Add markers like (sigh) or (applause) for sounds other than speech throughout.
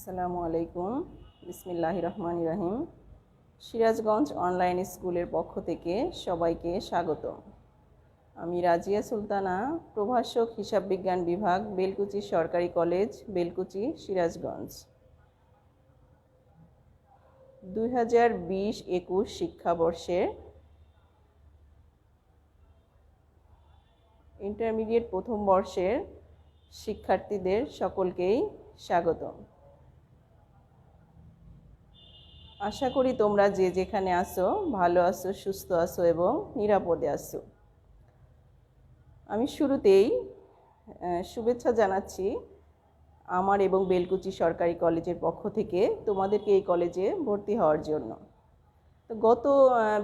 আসসালামু আলাইকুম। বিসমিল্লাহ রহমান রাহিম। সিরাজগঞ্জ অনলাইন স্কুলের পক্ষ থেকে সবাইকে স্বাগত। আমি রাজিয়া সুলতানা, প্রভাষক হিসাব বিজ্ঞান বিভাগ, বেলকুচি সরকারি কলেজ, বেলকুচি, সিরাজগঞ্জ। দুই হাজার বিশ একুশ শিক্ষাবর্ষের ইন্টারমিডিয়েট প্রথম বর্ষের শিক্ষার্থীদের সকলকেই স্বাগতম। আশা করি তোমরা যে যেখানে আসো ভালো আসো সুস্থ আসো এবং নিরাপদে আসো আমি শুরুতেই শুভেচ্ছা জানাচ্ছি আমার এবং বেলকুচি সরকারি কলেজের পক্ষ থেকে তোমাদেরকে এই কলেজে ভর্তি হওয়ার জন্য। তো গত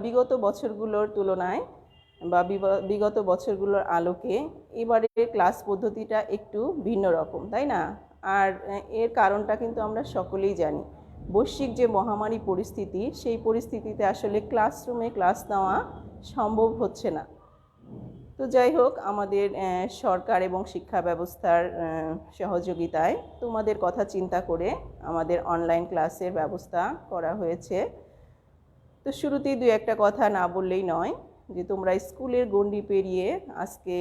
বিগত বছরগুলোর তুলনায় বা বিগত বছরগুলোর আলোকে এবারে ক্লাস পদ্ধতিটা একটু ভিন্ন রকম, তাই না? আর এর কারণটা কিন্তু আমরা সকলেই জানি। বৈশ্বিক যে মহামারী পরিস্থিতি, সেই পরিস্থিতিতে আসলে ক্লাসরুমে ক্লাস নেওয়া সম্ভব হচ্ছে না। তো যাই হোক, আমাদের সরকার এবং শিক্ষা ব্যবস্থার সহযোগিতায় তোমাদের কথা চিন্তা করে আমাদের অনলাইন ক্লাসের ব্যবস্থা করা হয়েছে। তো শুরুতেই দু একটা কথা না বললেই নয় যে তোমরা স্কুলের গণ্ডি পেরিয়ে আজকে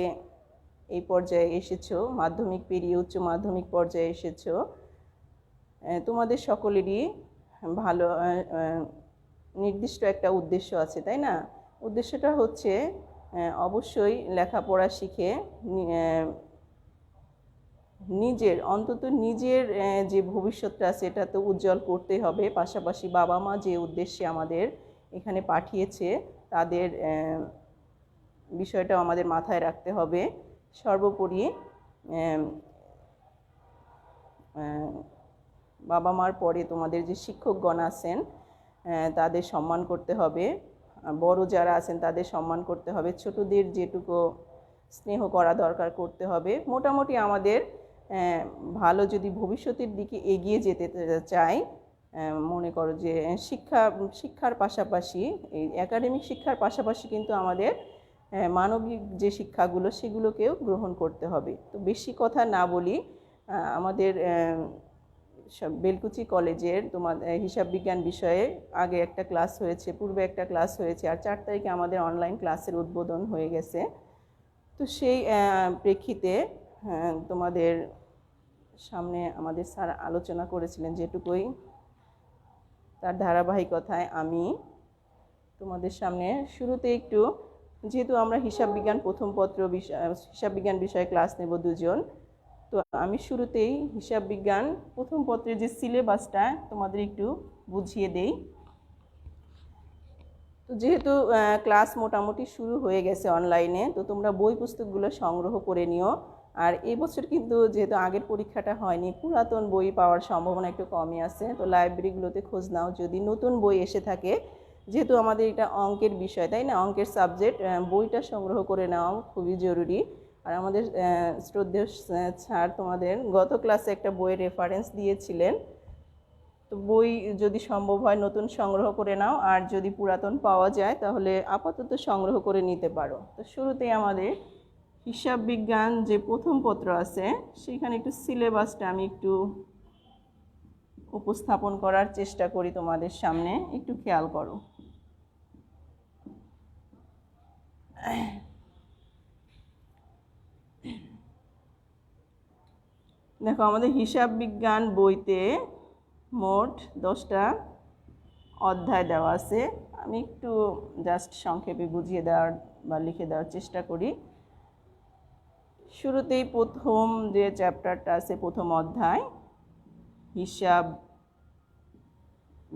এই পর্যায়ে এসেছ, মাধ্যমিক পেরিয়ে উচ্চ মাধ্যমিক পর্যায়ে এসেছ। তোমাদের সকলেরই ভালো নির্দিষ্ট একটা উদ্দেশ্য আছে, তাই না? উদ্দেশ্যটা হচ্ছে অবশ্যই লেখাপড়া শিখে নিজের, অন্তত নিজের যে ভবিষ্যৎটা সেটা তো উজ্জ্বল করতে হবে। পাশাপাশি বাবা মা যে উদ্দেশ্যে আমাদের এখানে পাঠিয়েছে, তাদের বিষয়টাও আমাদের মাথায় রাখতে হবে। সর্বোপরি বাবা মার পরে তোমাদের যে শিক্ষকগণ আছেন তাদের সম্মান করতে হবে। বড় যারা আছেন, তাদের সম্মান করতে হবে। ছোটদের যেটুকু স্নেহ করা দরকার করতে হবে। মোটামুটি আমাদের ভালো যদি ভবিষ্যতের দিকে এগিয়ে যেতে চাই মনে করো যে শিক্ষা, শিক্ষার পাশাপাশি, এই একাডেমিক শিক্ষার পাশাপাশি কিন্তু আমাদের মানবিক যে শিক্ষাগুলো, সেগুলোকেও গ্রহণ করতে হবে। তো বেশি কথা না বলি আমাদের বেলকুচি কলেজের তোমার হিসাব বিজ্ঞান বিষয়ে আগে একটা ক্লাস হয়েছে, পূর্বে একটা ক্লাস হয়েছে, আর চার তারিখে আমাদের অনলাইন ক্লাসের উদ্বোধন হয়ে গেছে। তো সেই প্রেক্ষিতে তোমাদের সামনে আমাদের স্যার আলোচনা করেছিলেন যেটুকুই। তার ধারাবাহিকতায় আমি তোমাদের সামনে শুরুতে একটু, যেহেতু আমরা হিসাব বিজ্ঞান প্রথম পত্র বিষয় হিসাব বিজ্ঞান বিষয়ে ক্লাস নেব দুজন তো আমি শুরুতেই হিসাব বিজ্ঞান প্রথম পত্রের যে সিলেবাসটা তোমাদের একটু বুঝিয়ে দেই। তো যেহেতু ক্লাস মোটামুটি শুরু হয়ে গেছে অনলাইনে, তো তোমরা বই পুস্তকগুলো সংগ্রহ করে নিও। আর এই বছর কিন্তু যেহেতু আগের পরীক্ষাটা হয়নি, পুরাতন বই পাওয়ার সম্ভাবনা একটু কমই আছে, তো লাইব্রেরিগুলোতে খোঁজ নাও যদি নতুন বই এসে থাকে। যেহেতু আমাদের এটা অঙ্কের বিষয়, তাই না? অঙ্কের সাবজেক্ট বইটা সংগ্রহ করে নেওয়া খুবই জরুরি। আর আমাদের শ্রদ্ধেয় স্যার তোমাদের গত ক্লাসে একটা বইয়ের রেফারেন্স দিয়েছিলেন। তো বই যদি সম্ভব হয় নতুন সংগ্রহ করে নাও, আর যদি পুরাতন পাওয়া যায় তাহলে আপাতত সংগ্রহ করে নিতে পারো। তো শুরুতেই আমাদের হিসাব বিজ্ঞান যে প্রথম পত্র আছে, সেখানে একটু সিলেবাসটা আমি একটু উপস্থাপন করার চেষ্টা করি তোমাদের সামনে। একটু খেয়াল করো। দেখো, আমাদের হিসাব বিজ্ঞান বইতে মোট দশটা অধ্যায় দেওয়া আছে। আমি একটু জাস্ট সংক্ষেপে বুঝিয়ে দেওয়ার বা লিখে দেওয়ার চেষ্টা করি। শুরুতেই প্রথম যে চ্যাপ্টারটা আছে, প্রথম অধ্যায়, হিসাব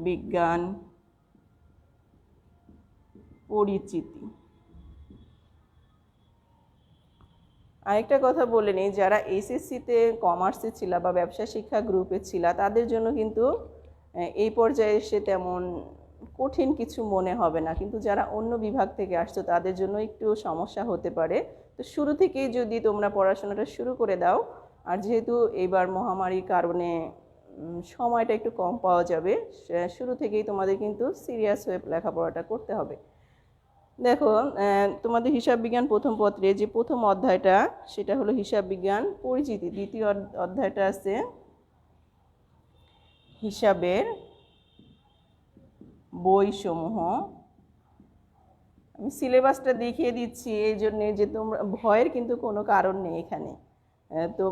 বিজ্ঞান পরিচিতি। আরেকটা কথা বলে নিই, যারা এসএসসিতে কমার্সে ছিল বা ব্যবসা শিক্ষা গ্রুপে ছিল, তাদের জন্য কিন্তু এই পর্যায়ে এসে তেমন কঠিন কিছু মনে হবে না। কিন্তু যারা অন্য বিভাগ থেকে আসছো, তাদের জন্য একটু সমস্যা হতে পারে। তো শুরু থেকেই যদি তোমরা পড়াশোনাটা শুরু করে দাও, আর যেহেতু এবার মহামারীর কারণে সময়টা একটু কম পাওয়া যাবে শুরু থেকেই তোমাদের কিন্তু সিরিয়াস হয়ে লেখাপড়াটা করতে হবে। দেখো তোমাদের হিসাব বিজ্ঞান প্রথম পত্রে যে প্রথম অধ্যায়টা, সেটা হলো হিসাব বিজ্ঞান পরিচিতি। দ্বিতীয় অধ্যায়টা আছে হিসাবের বইসমূহ। আমি সিলেবাসটা দেখিয়ে দিচ্ছি, এই জন্যে যে তোমরা, ভয়ের কিন্তু কোনো কারণ নেই এখানে। তো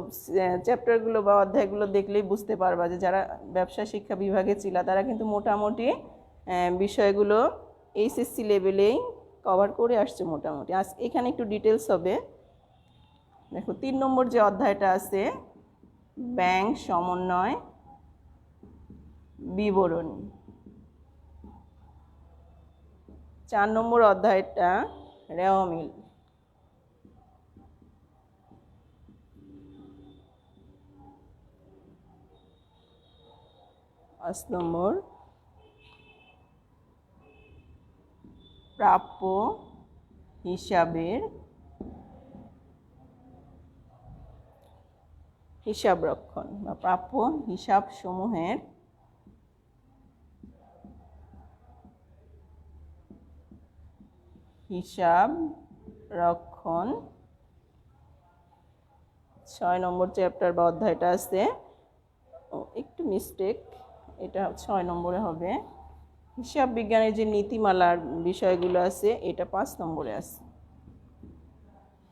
চ্যাপ্টারগুলো বা অধ্যায়গুলো দেখলেই বুঝতে পারবা যে যারা ব্যবসা শিক্ষা বিভাগে ছিল, তারা কিন্তু মোটামুটি বিষয়গুলো এইচএসসি লেভেলেই কভার করে আসছে মোটামুটি। আজ এখানে একটু ডিটেলস হবে। দেখো, তিন নম্বর যে অধ্যায়টা আছে, ব্যাংক সমন্বয় বিবরণী। চার নম্বর অধ্যায়টা রেওয়া মিল। পাঁচ নম্বর প্রাপ্য হিসাবের হিসাব রক্ষণ বা প্রাপ্য হিসাব সমূহের হিসাব রক্ষণ। ছয় নম্বর চ্যাপ্টার বা অধ্যায়টা আছে। একটু মিস্টেক এটা ছয় নম্বরে হবে। হিসাব বিজ্ঞানের যে নীতিমালার বিষয়গুলো আছে, এটা পাঁচ নম্বরে আছে।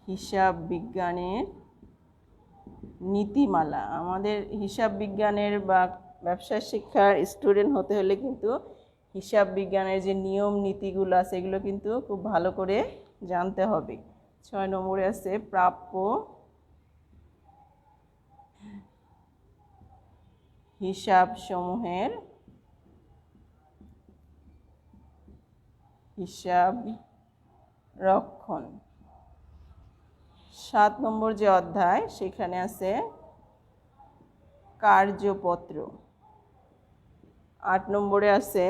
হিসাব বিজ্ঞানের নীতিমালা। আমাদের হিসাব বিজ্ঞানের বা ব্যবসা শিক্ষার স্টুডেন্ট হতে হলে কিন্তু হিসাব বিজ্ঞানের যে নিয়ম নীতিগুলো আছে, এগুলো কিন্তু খুব ভালো করে জানতে হবে। ছয় নম্বরে আছে, প্রাপ্য হিসাব সমূহের হিসাব রক্ষণ। সাত নম্বর যে অধ্যায়, সেখানে আছে কার্যপত্র। আট নম্বরে আছে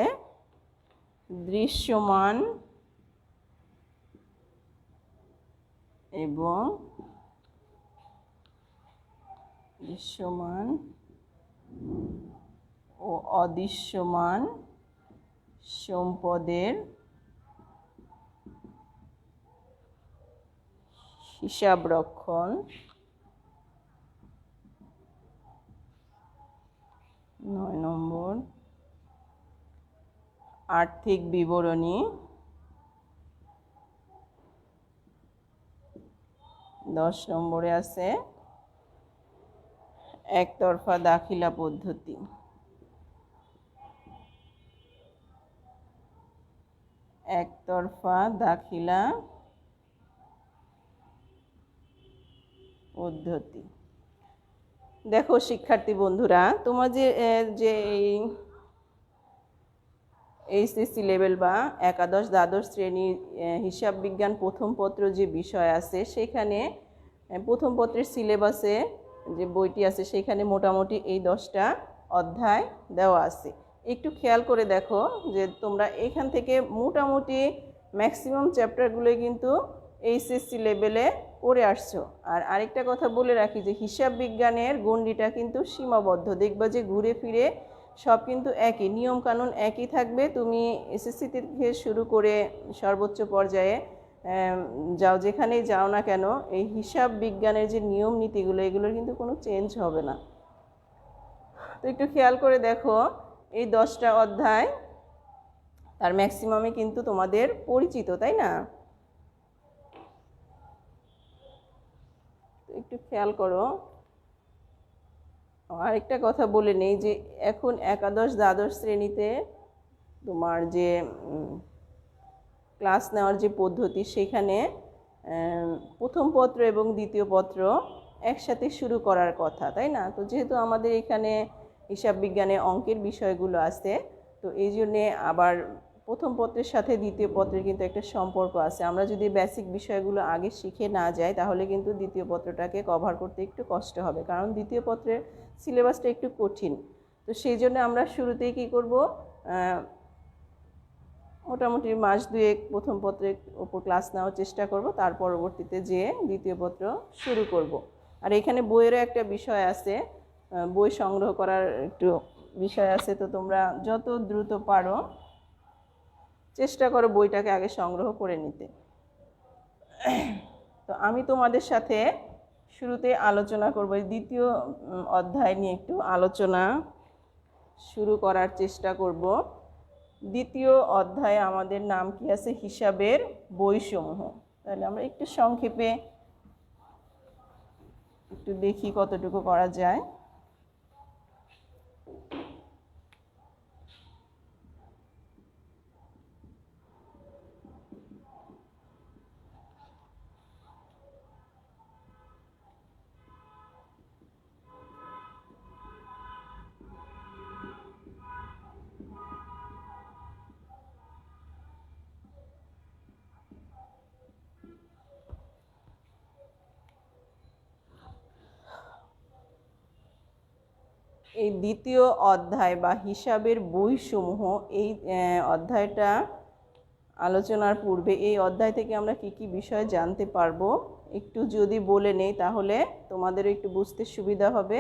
দৃশ্যমান এবং দৃশ্যমান ও অদৃশ্যমান সম্পদের হিসাব রক্ষণ নয় নম্বর। আর্থিক বিবরণী। দশ নম্বরে আছে একতরফা দাখিলা পদ্ধতি। একতরফা দাখিলা পদ্ধতি। দেখো শিক্ষার্থী বন্ধুরা, তোমার যে যে এই এইচএসসি লেভেল বা একাদশ, দ্বাদশ শ্রেণির হিসাব বিজ্ঞান প্রথম পত্র যে বিষয় আছে, সেখানে প্রথম পত্রের সিলেবাসে যে বইটি আছে, সেখানে মোটামুটি এই দশটা অধ্যায় দেওয়া আছে। একটু খেয়াল করে দেখো যে তোমরা এখান থেকে মোটামুটি ম্যাক্সিমাম চ্যাপ্টারগুলোই কিন্তু এইচএসসি লেভেলে করে আসছো। আর আরেকটা কথা বলে রাখি যে হিসাব বিজ্ঞানের গণ্ডিটা কিন্তু সীমাবদ্ধ। দেখবা যে ঘুরে ফিরে সব কিন্তু একই, নিয়ম কানুন একই থাকবে। তুমি এসএসসি থেকে শুরু করে সর্বোচ্চ পর্যায়ে যাও যেখানেই যাও না কেন, এই হিসাব বিজ্ঞানের যে নিয়ম নীতিগুলো, এগুলোর কিন্তু কোনো চেঞ্জ হবে না। তো একটু খেয়াল করে দেখো, এই দশটা অধ্যায় তার ম্যাক্সিমামে কিন্তু তোমাদের পরিচিত, তাই না তো একটু খেয়াল করো। আরেকটা কথা বলে নেই যে এখন একাদশ দ্বাদশ শ্রেণীতে তোমার যে ক্লাস নেওয়ার যে পদ্ধতি সেখানে প্রথম পত্র এবং দ্বিতীয় পত্র একসাথে শুরু করার কথা, তাই না? তো যেহেতু আমাদের এখানে হিসাব বিজ্ঞানে অঙ্কের বিষয়গুলো আছে, তো এই জন্যে আবার প্রথম পত্রের সাথে দ্বিতীয় পত্রের কিন্তু একটা সম্পর্ক আছে। আমরা যদি বেসিক বিষয়গুলো আগে শিখে না যাই, তাহলে কিন্তু দ্বিতীয় পত্রটাকে কভার করতে একটু কষ্ট হবে। কারণ দ্বিতীয় পত্রের সিলেবাসটা একটু কঠিন। তো সেই জন্য আমরা শুরুতেই কী করব? মোটামুটি মাস দুয়েক প্রথম পত্রের ওপর ক্লাস নেওয়ার চেষ্টা করব। তার পরবর্তীতে যে দ্বিতীয় পত্র শুরু করব। আর এখানে বইয়েরও একটা বিষয় আছে। বই সংগ্রহ করার একটু বিষয় আছে। তো তোমরা যত দ্রুত পারো চেষ্টা করো বইটাকে আগে সংগ্রহ করে নিতে। তো আমি তোমাদের সাথে শুরুতে আলোচনা করব দ্বিতীয় অধ্যায় নিয়ে একটু আলোচনা শুরু করার চেষ্টা করব। দ্বিতীয় অধ্যায়ে আমাদের নাম কি আছে? হিসাবের বইসমূহ। তাহলে আমরা একটু সংক্ষেপে একটু দেখি কতটুকু করা যায়। এই দ্বিতীয় অধ্যায় বা হিসাবের বইসমূহ এই অধ্যায়টা আলোচনার পূর্বে এই অধ্যায় থেকে আমরা কি কি বিষয় জানতে পারব একটু যদি বলে নেই তাহলে তোমাদেরও একটু বুঝতে সুবিধা হবে।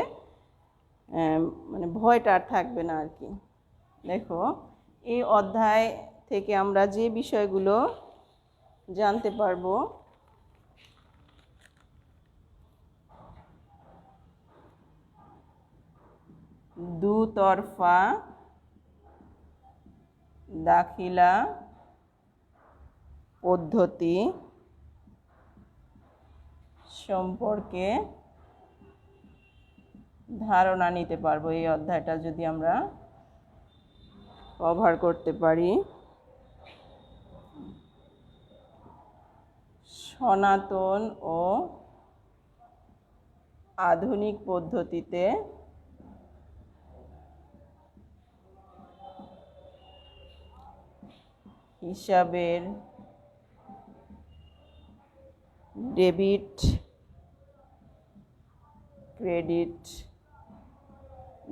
মানে ভয়টা আর থাকবে না আর কি। দেখো, এই অধ্যায় থেকে আমরা যে বিষয়গুলো জানতে পারব দুতরফা দাখিলা পদ্ধতি সম্পর্কে ধারণা নিতে পারব। এই অধ্যায়টা যদি আমরা কভার করতে পারি। সনাতন ও আধুনিক পদ্ধতিতে হিসাবের ডেবিট, ক্রেডিট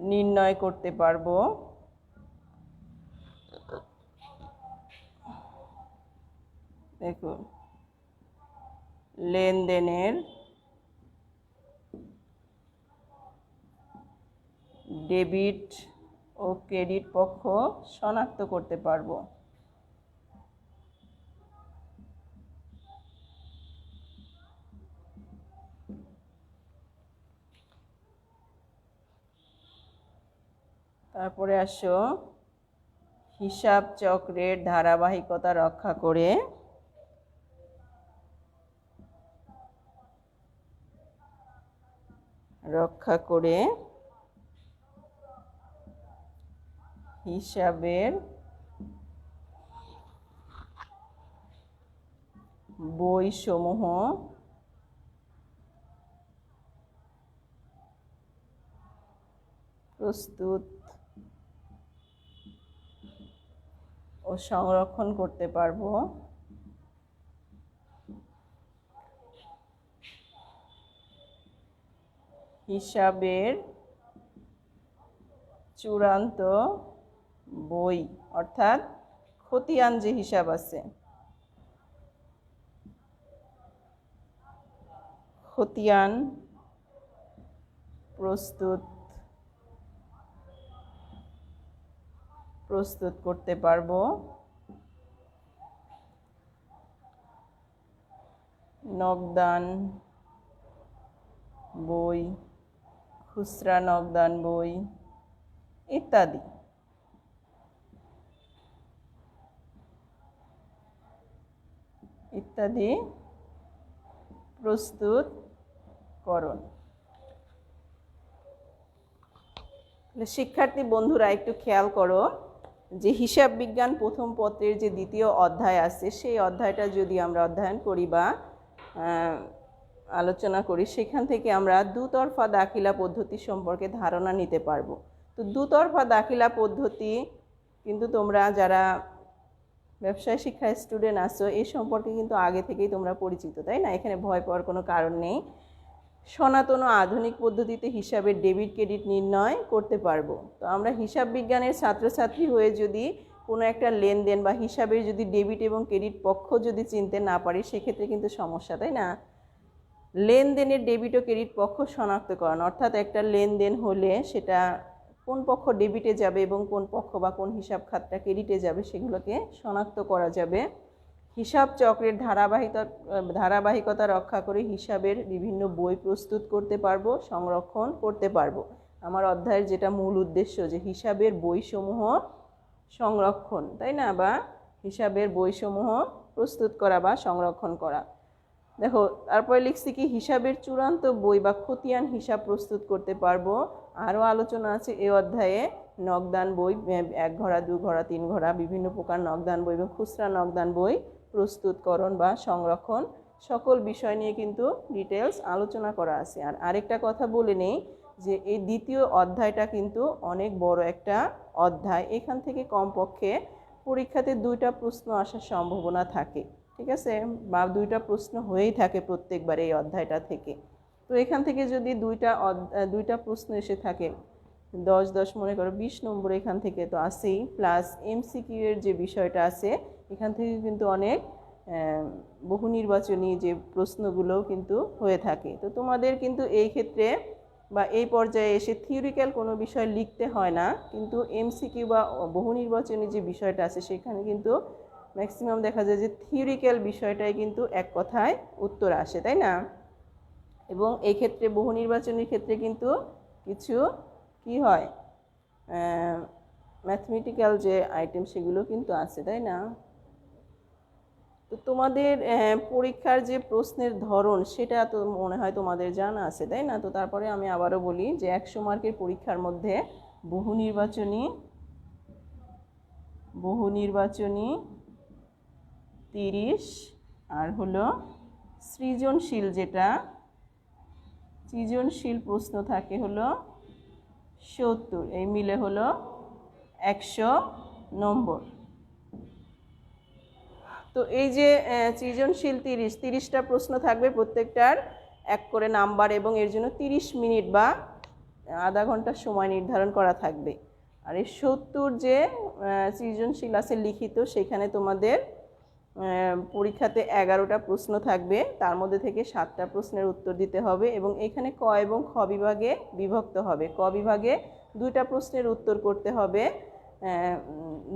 নির্ণয় করতে পারব। দেখুন, লেনদেনের ডেবিট ও ক্রেডিট পক্ষ শনাক্ত করতে পারব। তারপরে আসো। হিসাব চক্রের ধারাবাহিকতা রক্ষা করে। রক্ষা করে হিসাবের বইসমূহ প্রস্তুত ও সংরক্ষণ করতে পারব। হিসাবের চূড়ান্ত বই অর্থাৎ খতিয়ান যে হিসাব আছে খতিয়ান প্রস্তুত প্রস্তুত করতে পারব। নগদান বই, খুচরা নগদান বই ইত্যাদি। ইত্যাদি প্রস্তুত করণ শিক্ষার্থী বন্ধুরা একটু খেয়াল করো। যে হিসাব বিজ্ঞান প্রথম পত্রের যে দ্বিতীয় অধ্যায় আছে, সেই অধ্যায়টা যদি আমরা অধ্যয়ন করি বা আলোচনা করি, সেখান থেকে আমরা দুতরফা দাখিলা পদ্ধতি সম্পর্কে ধারণা নিতে পারব। তো দুতরফা দাখিলা পদ্ধতি, কিন্তু তোমরা যারা ব্যবসায় শিক্ষা স্টুডেন্ট আছো এই সম্পর্কে কিন্তু আগে থেকেই তোমরা পরিচিত, তাই না? এখানে ভয় পাওয়ার কোনো কারণ নেই। সনাতন ও আধুনিক পদ্ধতিতে হিসাবের ডেবিট ক্রেডিট নির্ণয় করতে পারব। তো আমরা হিসাব বিজ্ঞানের ছাত্রছাত্রী হয়ে যদি কোনো একটা লেনদেন বা হিসাবের যদি ডেবিট এবং ক্রেডিট পক্ষ যদি চিনতে না পারি, সেক্ষেত্রে কিন্তু সমস্যা, তাই না? লেনদেনের ডেবিট ও ক্রেডিট পক্ষ শনাক্তকরণ, অর্থাৎ একটা লেনদেন হলে সেটা কোন পক্ষ ডেবিটে যাবে এবং কোন পক্ষ বা কোন হিসাব খাতটা ক্রেডিটে যাবে সেগুলোকে শনাক্ত করা যাবে। হিসাব চক্রের ধারাবাহিকতা ধারাবাহিকতা রক্ষা করে হিসাবের বিভিন্ন বই প্রস্তুত করতে পারব, সংরক্ষণ করতে পারব। আমার অধ্যায়ের যেটা মূল উদ্দেশ্য যে হিসাবের বইসমূহ সংরক্ষণ, তাই না? বা হিসাবের বইসমূহ প্রস্তুত করা বা সংরক্ষণ করা। দেখো, তারপরে লিখছি কি, হিসাবের চূড়ান্ত বই বা খতিয়ান হিসাব প্রস্তুত করতে পারব। আরও আলোচনা আছে এ অধ্যায়ে, নগদান বই এক ঘোড়া, দু ঘোড়া, তিন ঘোড়া, বিভিন্ন প্রকার নগদান বই এবং খুচরা নগদান বই প্রস্তুতকরণ বা সংরক্ষণ সকল বিষয় নিয়ে কিন্তু ডিটেলস আলোচনা করা আছে। আর আরেকটা কথা বলে নেই যে এই দ্বিতীয় অধ্যায়টা কিন্তু অনেক বড় একটা অধ্যায়। এখান থেকে কমপক্ষে পরীক্ষাতে দুইটা প্রশ্ন আসার সম্ভাবনা থাকে, ঠিক আছে? বা দুইটা প্রশ্ন হয়েই থাকে প্রত্যেকবার এই অধ্যায়টা থেকে। তো এখান থেকে যদি দুইটা দুইটা প্রশ্ন এসে থাকে, দশ দশ মনে করো বিশ নম্বর এখান থেকে তো আসেই প্লাস এমসিকিউ এর যে বিষয়টা আছে এখান থেকে কিন্তু অনেক বহু নির্বাচনী যে প্রশ্নগুলোও কিন্তু হয়ে থাকে। তো তোমাদের কিন্তু এই ক্ষেত্রে বা এই পর্যায়ে এসে থিওরিক্যাল কোনো বিষয় লিখতে হয় না, কিন্তু এমসিকিউ বা বহু নির্বাচনী যে বিষয়টা আছে সেখানে কিন্তু ম্যাক্সিমাম দেখা যায় যে থিওরিক্যাল বিষয়টাই কিন্তু এক কথায় উত্তর আসে, তাই না? এবং এই ক্ষেত্রে বহু নির্বাচনের ক্ষেত্রে কিন্তু কিছু কি হয়? ম্যাথমেটিক্যাল যে আইটেম সেগুলো কিন্তু আছে, তাই না? তো তোমাদের পরীক্ষার যে প্রশ্নের ধরন, সেটা তো মনে হয় তোমাদের জানা আছে, তাই না? তো তারপরে আমি আবারও বলি যে একশো মার্কের পরীক্ষার মধ্যে বহু নির্বাচনী বহু নির্বাচনী তিরিশ, আর হলো সৃজনশীল যেটা, সৃজনশীল প্রশ্ন থাকে হলো সত্তর, এই মিলে হলো একশো নম্বর। তো এই যে সৃজনশীল তিরিশ, তিরিশটা প্রশ্ন থাকবে প্রত্যেকটার এক করে নাম্বার এবং এর জন্য তিরিশ মিনিট বা আধা ঘণ্টার সময় নির্ধারণ করা থাকবে। আর এই সত্তর যে সৃজনশীল আছে লিখিত, সেখানে তোমাদের পরীক্ষাতে এগারোটা প্রশ্ন থাকবে। তার মধ্যে থেকে সাতটা প্রশ্নের উত্তর দিতে হবে এবং এখানে ক এবং খ বিভাগে বিভক্ত হবে। ক বিভাগে দুইটা প্রশ্নের উত্তর করতে হবে।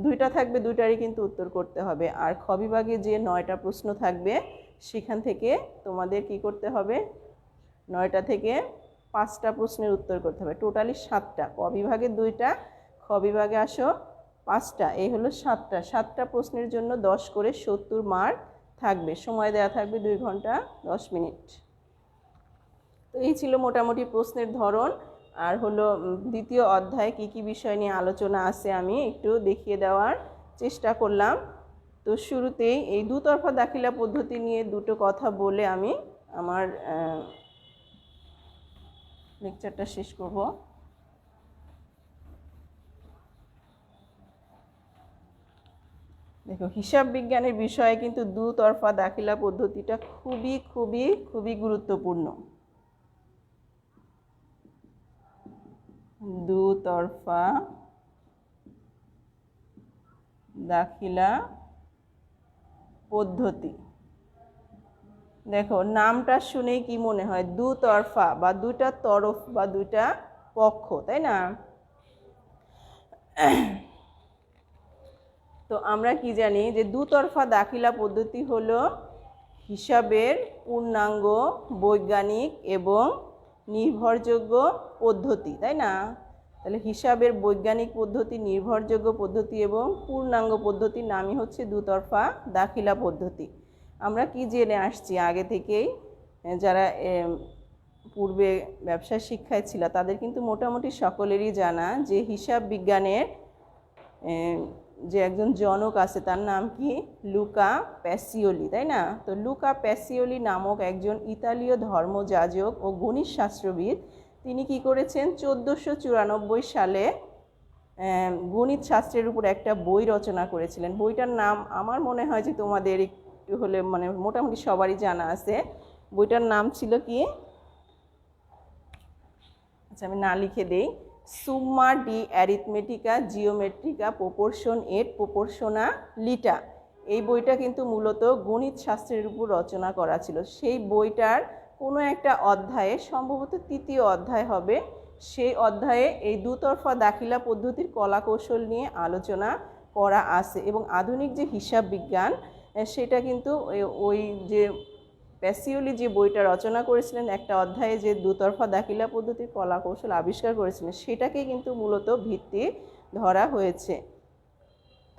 দুইটা থাকবে, দুইটারই কিন্তু উত্তর করতে হবে। আর খ বিভাগে যে নয়টা প্রশ্ন থাকবে, সেখান থেকে তোমাদের কি করতে হবে? নয়টা থেকে পাঁচটা প্রশ্নের উত্তর করতে হবে। টোটালি সাতটা। ক বিভাগে দুইটা, খ বিভাগে আসো পাঁচটা। এই হলো সাতটা। সাতটা প্রশ্নের জন্য দশ করে সত্তর মার্ক থাকবে। সময় দেওয়া থাকবে দুই ঘণ্টা দশ মিনিট। তো এই ছিল মোটামুটি প্রশ্নের ধরন। আর হলো দ্বিতীয় অধ্যায়ে কি কি বিষয় নিয়ে আলোচনা আছে আমি একটু দেখিয়ে দেওয়ার চেষ্টা করলাম। তো শুরুতেই এই দুতরফা দাখিলা পদ্ধতি নিয়ে দুটো কথা বলে আমি আমার লেকচারটা শেষ করব। দেখো, হিসাব বিজ্ঞানের বিষয়ে কিন্তু দুতরফা দাখিলা পদ্ধতিটা খুবই খুবই খুবই গুরুত্বপূর্ণ। দুতরফা দাখিলা পদ্ধতি। দেখো, নামটা শুনেই কি মনে হয়? দুতরফা বা দুটা তরফ বা দুটা পক্ষ, তাই না? তো আমরা কি জানি যে দুতরফা দাখিলা পদ্ধতি হলো হিসাবের পূর্ণাঙ্গ বৈজ্ঞানিক এবং নির্ভরযোগ্য পদ্ধতি, তাই না? তাহলে হিসাবের বৈজ্ঞানিক পদ্ধতি, নির্ভরযোগ্য পদ্ধতি এবং পূর্ণাঙ্গ পদ্ধতির নামই হচ্ছে দুতরফা দাখিলা পদ্ধতি। আমরা কি জেনে আসছি? আগে থেকেই যারা পূর্বে ব্যবসা শিক্ষায় ছিল, তাদের কিন্তু মোটামুটি সকলেরই জানা যে হিসাব বিজ্ঞানের যে একজন জনক আছে, তার নাম কি? লুকা প্যাসিওলি, তাই না? তো লুকা প্যাসিওলি নামক একজন ইতালীয় ধর্মযাজক ও গণিত শাস্ত্রবিদ তিনি কি করেছেন? চোদ্দোশো চুরানব্বই সালে গণিত শাস্ত্রের উপর একটা বই রচনা করেছিলেন। বইটার নাম আমার মনে হয় যে তোমাদের একটু হলে মানে মোটামুটি সবারই জানা আছে। বইটার নাম ছিল কি? আচ্ছা আমি না লিখে দেই। সুম্মা ডি অ্যারিথমেটিকা জিওমেট্রিকা প্রপোর্শন এট প্রপোর্শনা লিটা এই বইটা কিন্তু মূলত গণিত শাস্ত্রের উপর রচনা করা ছিল। সেই বইটার কোনো একটা অধ্যায়ে, সম্ভবত তৃতীয় অধ্যায় হবে, সেই অধ্যায়ে এই দুতরফা দাখিলা পদ্ধতির কলা কৌশল নিয়ে আলোচনা করা আছে। এবং আধুনিক যে হিসাব বিজ্ঞান সেটা কিন্তু ওই যে প্যাসিওলি যে বইটা রচনা করেছিলেন একটা অধ্যায়ে যে দুতরফা দাখিলা পদ্ধতির কলা কৌশল আবিষ্কার করেছিলেন, সেটাকে কিন্তু মূলত ভিত্তি ধরা হয়েছে।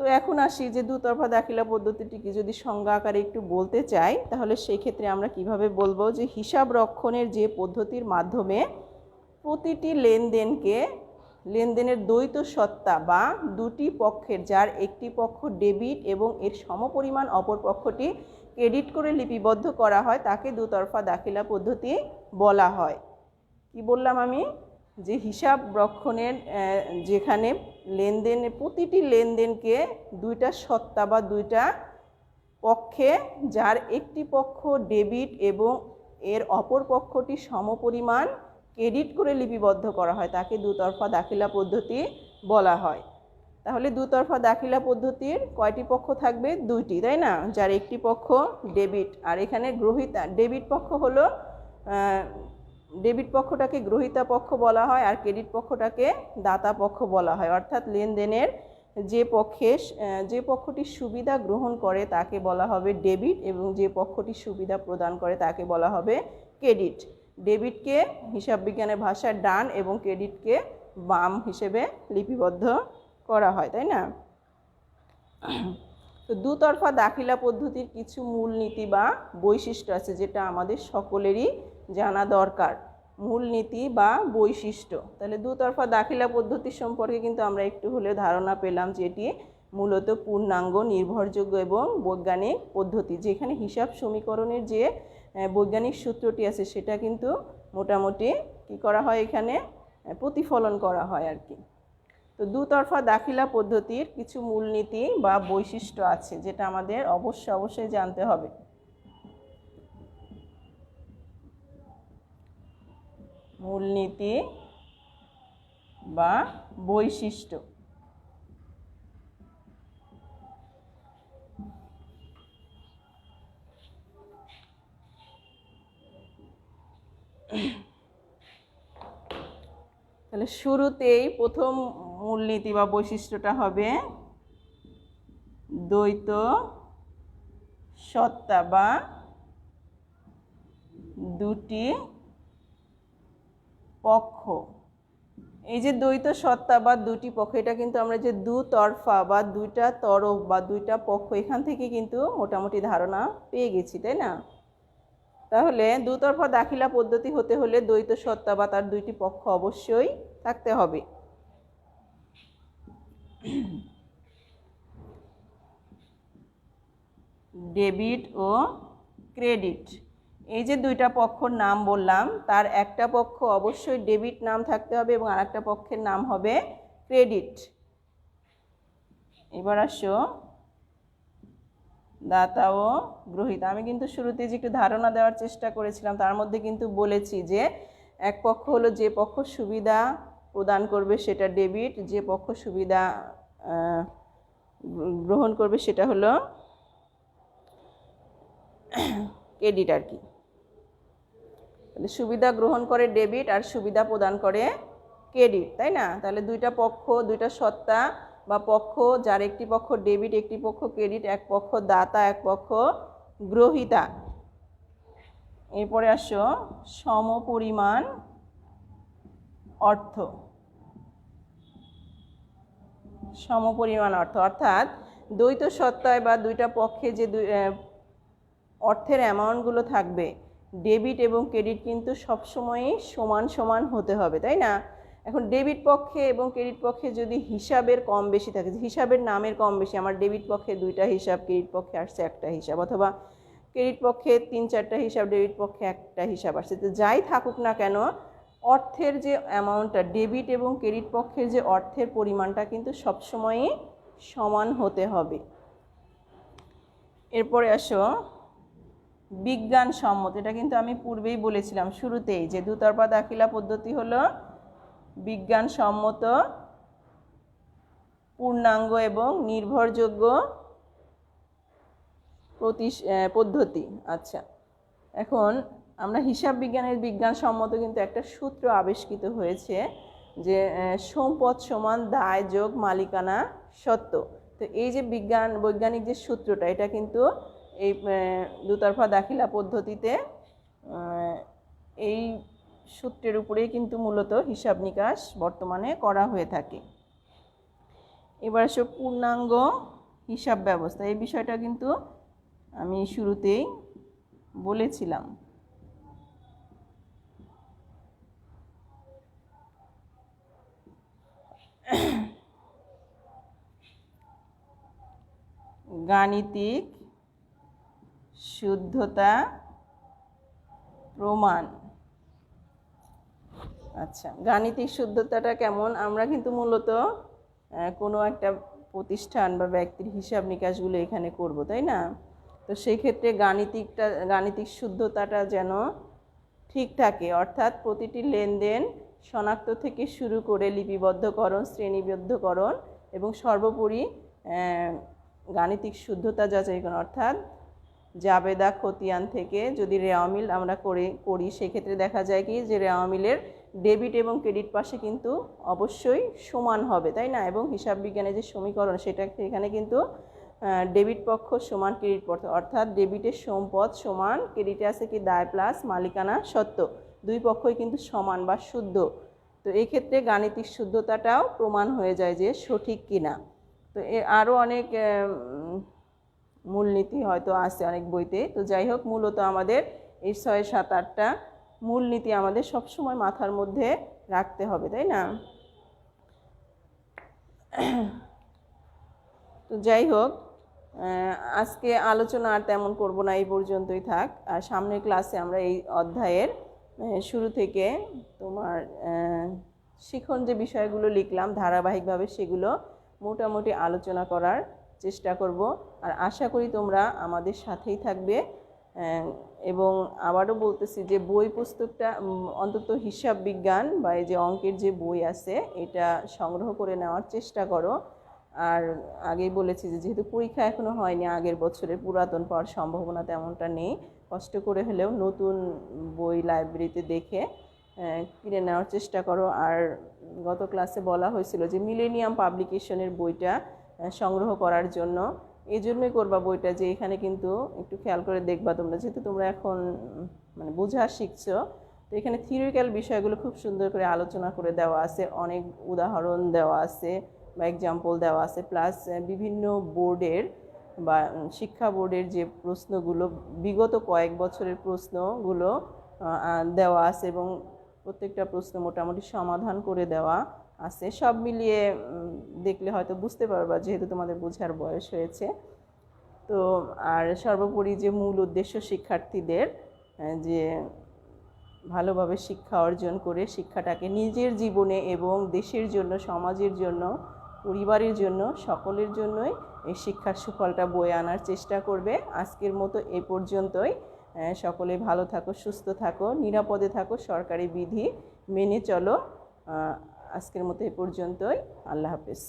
তো এখন আসি যে দুতরফা দাখিলা পদ্ধতিটিকে যদি সংজ্ঞা আকারে একটু বলতে চাই, তাহলে সেই ক্ষেত্রে আমরা কীভাবে বলব যে হিসাব রক্ষণের যে পদ্ধতির মাধ্যমে প্রতিটি লেনদেনকে, লেনদেনের দ্বৈত সত্তা বা দুটি পক্ষের, যার একটি পক্ষ ডেবিট এবং এর সমপরিমাণ অপর পক্ষটি ক্রেডিট করে লিপিবদ্ধ করা হয়, তাকে দুতরফা দাখিলা পদ্ধতি বলা হয়। কি বললাম আমি? যে হিসাব রক্ষণের যেখানে লেনদেন, প্রতিটি লেনদেনকে দুইটা সত্তা বা দুইটা পক্ষে, যার একটি পক্ষ ডেবিট এবং এর অপর পক্ষটি সমপরিমাণ ক্রেডিট করে লিপিবদ্ধ করা হয়, তাকে দুতরফা দাখিলা পদ্ধতি বলা হয়। তাহলে দুতরফা দাখিলা পদ্ধতির কয়টি পক্ষ থাকবে? দুইটি, তাই না? যার একটি পক্ষ ডেবিট আর এখানে গ্রহিতা। ডেবিট পক্ষ হলো ডেবিট পক্ষটাকে গ্রহিতা পক্ষ বলা হয় আর ক্রেডিট পক্ষটাকে দাতা পক্ষ বলা হয়। অর্থাৎ লেনদেনের যে পক্ষে যে পক্ষটি সুবিধা গ্রহণ করে তাকে বলা হবে ডেবিট এবং যে পক্ষটি সুবিধা প্রদান করে তাকে বলা হবে ক্রেডিট। ডেবিটকে হিসাব বিজ্ঞানের ভাষায় ডান এবং ক্রেডিটকে বাম হিসেবে লিপিবদ্ধ করা হয়, তাই না? তো দুতরফা দাখিলা পদ্ধতির কিছু মূলনীতি বা বৈশিষ্ট্য আছে যেটা আমাদের সকলেরই জানা দরকার। মূলনীতি বা বৈশিষ্ট্য। তাহলে দুতরফা দাখিলা পদ্ধতি সম্পর্কে কিন্তু আমরা একটু হলে ধারণা পেলাম যে এটি মূলত পূর্ণাঙ্গ, নির্ভরযোগ্য এবং বৈজ্ঞানিক পদ্ধতি। যেখানে হিসাব সমীকরণের যে বৈজ্ঞানিক সূত্রটি আছে সেটা কিন্তু মোটামুটি কি করা হয় এখানে? প্রতিফলন করা হয় আর কি। তো দুতরফা দাখিলা পদ্ধতির কিছু মূলনীতি বা বৈশিষ্ট্য আছে, যেটা আমাদের অবশ্যই অবশ্যই জানতে হবে। মূলনীতি বা বৈশিষ্ট্য। তাহলে শুরুতেই প্রথম মূলনীতি বা বৈশিষ্ট্যটা হবে দ্বৈত, সত্তা বা দুটি পক্ষ। এই যে দ্বৈত, সত্তা বা দুটি পক্ষ, এটা কিন্তু আমরা যে দুতরফা বা দুইটা তরফ বা দুইটা পক্ষ, এখান থেকে কিন্তু মোটামুটি ধারণা পেয়ে গেছি, তাই না? তাহলে দুতরফা দাখিলা পদ্ধতি হতে হলে দ্বৈত, সত্তা বা তার দুইটি পক্ষ অবশ্যই থাকতে হবে। (clears throat) ডেবিট ও ক্রেডিট এই যে দুইটা পক্ষর নাম বললাম, তার একটা পক্ষ অবশ্যই ডেবিট নাম থাকতে হবে এবং আরেকটা পক্ষের নাম হবে ক্রেডিট এবার আসো, দাতা ও গ্রহিতা। আমি কিন্তু শুরুতে যে একটু ধারণা দেওয়ার চেষ্টা করেছিলাম, তার মধ্যে কিন্তু বলেছি যে এক পক্ষ হলো যে পক্ষ সুবিধা প্রদান করবে সেটা ডেবিট, যে পক্ষ সুবিধা গ্রহণ করবে সেটা হলো ক্রেডিট আর কি। সুবিধা গ্রহণ করে ডেবিট আর সুবিধা প্রদান করে ক্রেডিট, তাই না? তাহলে দুইটা পক্ষ, দুইটা সত্তা বা পক্ষ, যার একটি পক্ষ ডেবিট, একটি পক্ষ ক্রেডিট, এক পক্ষ দাতা, এক পক্ষ গ্রহিতা। এরপরে আসো, সমপরিমাণ অর্থ। সমপরিমাণ অর্থ। অর্থাৎ দ্বৈত সত্তায় বা দুইটা পক্ষে যে অর্থের অ্যামাউন্টগুলো থাকবে ডেবিট এবং ক্রেডিট কিন্তু সবসময়ই সমান সমান হতে হবে, তাই না? এখন ডেবিট পক্ষে এবং ক্রেডিট পক্ষে যদি হিসাবের কম বেশি থাকে হিসাবের নামের কম বেশি, আমার ডেবিট পক্ষে দুইটা হিসাব ক্রেডিট পক্ষে আসছে একটা হিসাব, অথবা ক্রেডিট পক্ষে তিন চারটা হিসাব ডেবিট পক্ষে একটা হিসাব আসছে, তো যাই থাকুক না কেন অর্থের যে অ্যামাউন্টটা ডেবিট এবং ক্রেডিট পক্ষের যে অর্থের পরিমাণটা কিন্তু সবসময়ই সমান হতে হবে। এরপরে আসো, বিজ্ঞানসম্মত। এটা কিন্তু আমি পূর্বেই বলেছিলাম শুরুতেই যে দুতরফা দাখিলা পদ্ধতি হলো বিজ্ঞানসম্মত, পূর্ণাঙ্গ এবং নির্ভরযোগ্য প্রতি পদ্ধতি। আচ্ছা এখন আমরা হিসাব বিজ্ঞানের বিজ্ঞানসম্মত কিন্তু একটা সূত্র আবিষ্কৃত হয়েছে যে সম্পদ সমান দায় যোগ মালিকানা সত্য তো এই যে বিজ্ঞান, বৈজ্ঞানিক যে সূত্রটা, এটা কিন্তু এই দুতরফা দাখিলা পদ্ধতিতে এই সূত্রের উপরেই কিন্তু মূলত হিসাব নিকাশ বর্তমানে করা হয়ে থাকে। এবার আসো পূর্ণাঙ্গ হিসাব ব্যবস্থা। এই বিষয়টা কিন্তু আমি শুরুতেই বলেছিলাম। গাণিতিক শুদ্ধতা প্রমাণ। আচ্ছা গাণিতিক শুদ্ধতাটা কেমন? আমরা কিন্তু মূলত কোনো একটা প্রতিষ্ঠান বা ব্যক্তির হিসাব নিকাশগুলো এখানে করব, তাই না? তো সেই ক্ষেত্রে গাণিতিকটা, গাণিতিক শুদ্ধতাটা যেন ঠিক থাকে। অর্থাৎ প্রতিটি লেনদেন শনাক্ত থেকে শুরু করে লিপিবদ্ধকরণ, শ্রেণীবদ্ধকরণ এবং সর্বোপরি গাণিতিক শুদ্ধতা যাচাইকরণ অর্থাৎ জাবেদা খতিয়ান থেকে যদি রেওয়ামিল আমরা করে, করি, সেক্ষেত্রে দেখা যায় কি যে রেওয়ামিলের ডেবিট এবং ক্রেডিট পাশে কিন্তু অবশ্যই সমান হবে, তাই না? এবং হিসাব বিজ্ঞানের যে সমীকরণ, সেটা এখানে কিন্তু ডেবিট পক্ষ সমান ক্রেডিট পক্ষ, অর্থাৎ ডেবিটের সম্পদ সমান, ক্রেডিটে আছে কি দায় প্লাস মালিকানা সত্য দুই পক্ষই কিন্তু সমান বা শুদ্ধ। তো এই ক্ষেত্রে গাণিতিক শুদ্ধতাটাও প্রমাণ হয়ে যায় যে সঠিক কিনা। তো এ আরও অনেক মূলনীতি হয়তো আছে অনেক বইতে। তো যাই হোক, মূলত আমাদের এই ছয়, সাত, আটটা মূলনীতি আমাদের সবসময় মাথার মধ্যে রাখতে হবে, তাই না? তো যাই হোক আজকে আলোচনা আর তেমন করব না, এই পর্যন্তই থাক। আর সামনের ক্লাসে আমরা এই অধ্যায়ের শুরু থেকে তোমার শিখন যে বিষয়গুলো লিখলাম, ধারাবাহিকভাবে সেগুলো মোটামুটি আলোচনা করার চেষ্টা করব। আর আশা করি তোমরা আমাদের সাথেই থাকবে। এবং আবারও বলতেছি যে বই পুস্তকটা অন্তত হিসাব বিজ্ঞান বা এই যে অঙ্কের যে বই আছে, এটা সংগ্রহ করে নেওয়ার চেষ্টা করো। আর আগেই বলেছি যে যেহেতু পরীক্ষা এখনও হয়নি আগের বছরে পুরাতন পাওয়ার সম্ভাবনা তেমনটা নেই। কষ্ট করে হলেও নতুন বই লাইব্রেরিতে দেখে কিনে নেওয়ার চেষ্টা করো। আর গত ক্লাসে বলা হয়েছিল যে মিলেনিয়াম পাবলিকেশনের বইটা সংগ্রহ করার জন্য। এই জন্যই করবা বইটা যে এখানে কিন্তু একটু খেয়াল করে দেখবা তোমরা। যেহেতু তোমরা এখন মানে বোঝা শিখছো, তো এখানে থিওরিক্যাল বিষয়গুলো খুব সুন্দর করে আলোচনা করে দেওয়া আছে। অনেক উদাহরণ দেওয়া আছে বা এক্সাম্পল দেওয়া আছে। প্লাস বিভিন্ন বোর্ডের বা শিক্ষা বোর্ডের যে প্রশ্নগুলো, বিগত কয়েক বছরের প্রশ্নগুলো দেওয়া আছে এবং প্রত্যেকটা প্রশ্ন মোটামুটি সমাধান করে দেওয়া আছে। সব মিলিয়ে দেখলে হয়তো বুঝতে পারবা যেহেতু তোমাদের বোঝার বয়স হয়েছে। তো, আর সর্বোপরি যে মূল উদ্দেশ্য শিক্ষার্থীদের যে ভালোভাবে শিক্ষা অর্জন করে শিক্ষাটাকে নিজের জীবনে এবং দেশের জন্য, সমাজের জন্য, পরিবারের জন্য, সকলের জন্যই এই শিক্ষার সুফলটা বয়ে আনার চেষ্টা করবে। আজকের মতো এ পর্যন্তই। হ্যাঁ, সকলে ভালো থাকো, সুস্থ থাকো, নিরাপদে থাকো, সরকারি বিধি মেনে চলো। আজকের মতো এ পর্যন্তই। আল্লাহ হাফেজ।